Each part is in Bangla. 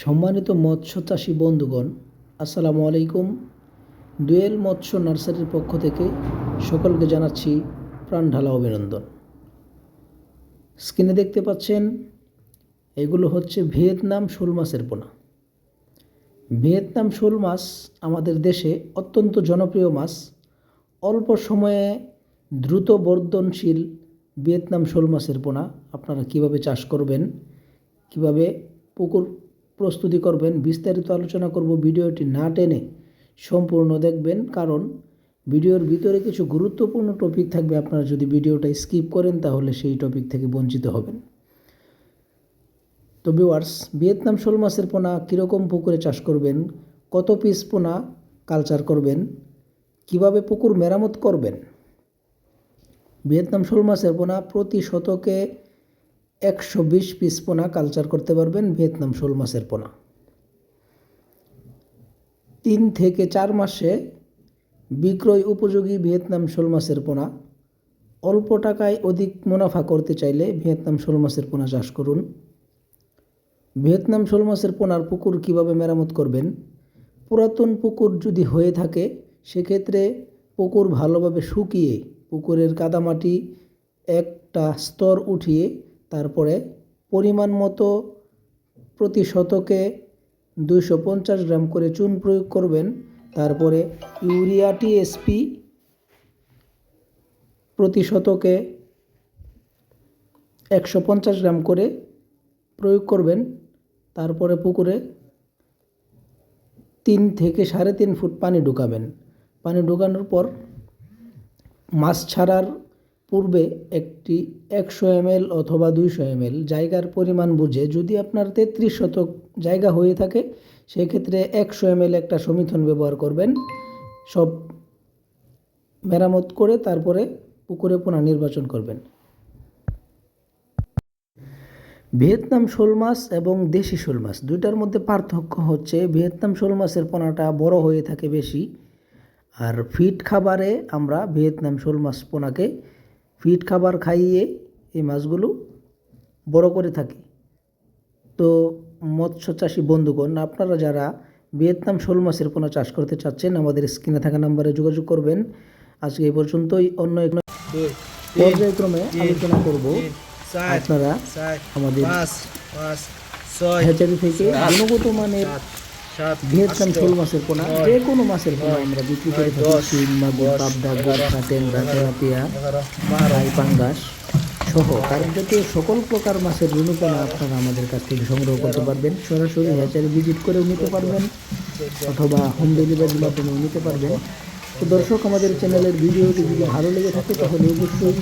সম্মানিত মৎস্য চাষী বন্ধুগণ, আসসালামু আলাইকুম। দুয়েল মৎস্য নার্সারির পক্ষ থেকে সকলকে জানাচ্ছি প্রাণ ঢালা অভিনন্দন। স্ক্রিনে দেখতে পাচ্ছেন, এগুলো হচ্ছে ভিয়েতনাম শোল মাছের পোনা। ভিয়েতনাম শোল মাছ আমাদের দেশে অত্যন্ত জনপ্রিয় মাছ। অল্প সময়ে দ্রুত বর্ধনশীল ভিয়েতনাম শোল মাছের পোনা আপনারা কীভাবে চাষ করবেন, কীভাবে পুকুর প্রস্তুতি করবেন, বিস্তারিত আলোচনা করব ভিডিওটি না টেনে। সম্পূর্ণ দেখবেন, কারণ ভিডিওর ভিতরে কিছু গুরুত্বপূর্ণ টপিক থাকবে। আপনারা যদি ভিডিওটা স্কিপ করেন, তাহলে সেই টপিক থেকে বঞ্চিত হবেন। তো ভিওয়ার্স ভিয়েতনাম শোল মাছের পোনা কীরকম পুকুরে চাষ করবেন? কত পিস পোনা কালচার করবেন? কীভাবে পুকুর মেরামত করবেন? ভিয়েতনাম শোল মাছের পোনা প্রতি শতকে একশো বিশ পিস পোনা কালচার করতে পারবেন ভিয়েতনাম শোল মাছের পোনা। তিন থেকে চার মাসে বিক্রয় উপযোগী ভিয়েতনাম শোল মাছের পোনা। অল্প টাকায় অধিক মুনাফা করতে চাইলে ভিয়েতনাম শোল মাছের পোনা চাষ করুন। ভিয়েতনাম শোল মাছের পোনার পুকুর কীভাবে মেরামত করবেন? পুরাতন পুকুর যদি হয়ে থাকে, সেক্ষেত্রে পুকুর ভালোভাবে শুকিয়ে পুকুরের কাদামাটি একটা স্তর উঠিয়ে তারপরে পরিমাণ মতো প্রতি শতকে দুইশো পঞ্চাশ গ্রাম করে চুন প্রয়োগ করবেন। তারপরে ইউরিয়া টিএসপি প্রতি শতকে একশো পঞ্চাশ গ্রাম করে প্রয়োগ করবেন। তারপরে পুকুরে তিন থেকে সাড়ে তিন ফুট পানি ঢুকাবেন। পানি ঢুকানোর পর মাছ ছাড়ার পূর্বে একটি একশো এমএল অথবা দুইশো এমএল জায়গার পরিমাণ বুঝে যদি আপনার তেত্রিশ শতক জায়গা হয়ে থাকে, সেক্ষেত্রে একশো এমএল একটা সমিথন ব্যবহার করবেন। সব মেরামত করে তারপরে পুকুরে পোনা নির্বাচন করবেন। ভিয়েতনাম শোল মাছ এবং দেশি শোল মাছ দুইটার মধ্যে পার্থক্য হচ্ছে ভিয়েতনাম শোল মাছের পোনাটা বড় হয়ে থাকে বেশি। আর ফিট খাবারে আমরা ভিয়েতনাম শোল মাছ পোনাকে ফিট খাবার খাইয়ে এই মাছগুলো বড় করে থাকি। তো মৎস্য চাষি বন্ধুগণ আপনারা যারা ভিয়েতনাম শোল মাছের পোনা চাষ করতে চাচ্ছেন আমাদের স্ক্রিনে থাকা নাম্বারে যোগাযোগ করবেন। আজকে এই পর্যন্তই অন্য এক পর্যায়ক্রমে আলোচনা করব। আপনারা আমাদের হ্যাচারি থেকে গুণগত মানের ভিয়েতনাম শোল মাছের পোনা। যে কোনো মাছের পোনা আমরা বিক্রি করে থাকি। শিং মাগুর পাবদা গোর্খা টেংরা তেলাপিয়া ফ্রাই পাঙ্গাস সহ। কারণ জাতীয় সকল প্রকার মাছের রুনুপোনা আপনারা আমাদের কাছ থেকে সংগ্রহ করতে পারবেন। সরাসরি হ্যাচারি ভিজিট করেও নিতে পারবেন অথবা হোম ডেলিভারির মাধ্যমেও নিতে পারবেন। তো দর্শক আমাদের চ্যানেলের ভিডিওটি যদি ভালো লেগে থাকে তাহলে অবশ্যই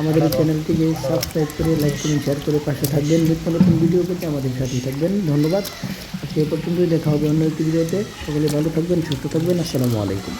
আমাদের এই চ্যানেলটিকে সাবস্ক্রাইব করে লাইক করুন শেয়ার করে পাশে থাকবেন। নিত্য নতুন ভিডিও পেতে আমাদের সাথেই থাকবেন। ধন্যবাদ। আজকে এ পর্যন্তই, দেখা হবে অন্য একটি ভিডিওতে। সকলে ভালো থাকবেন, সুস্থ থাকবেন। আসসালামু আলাইকুম।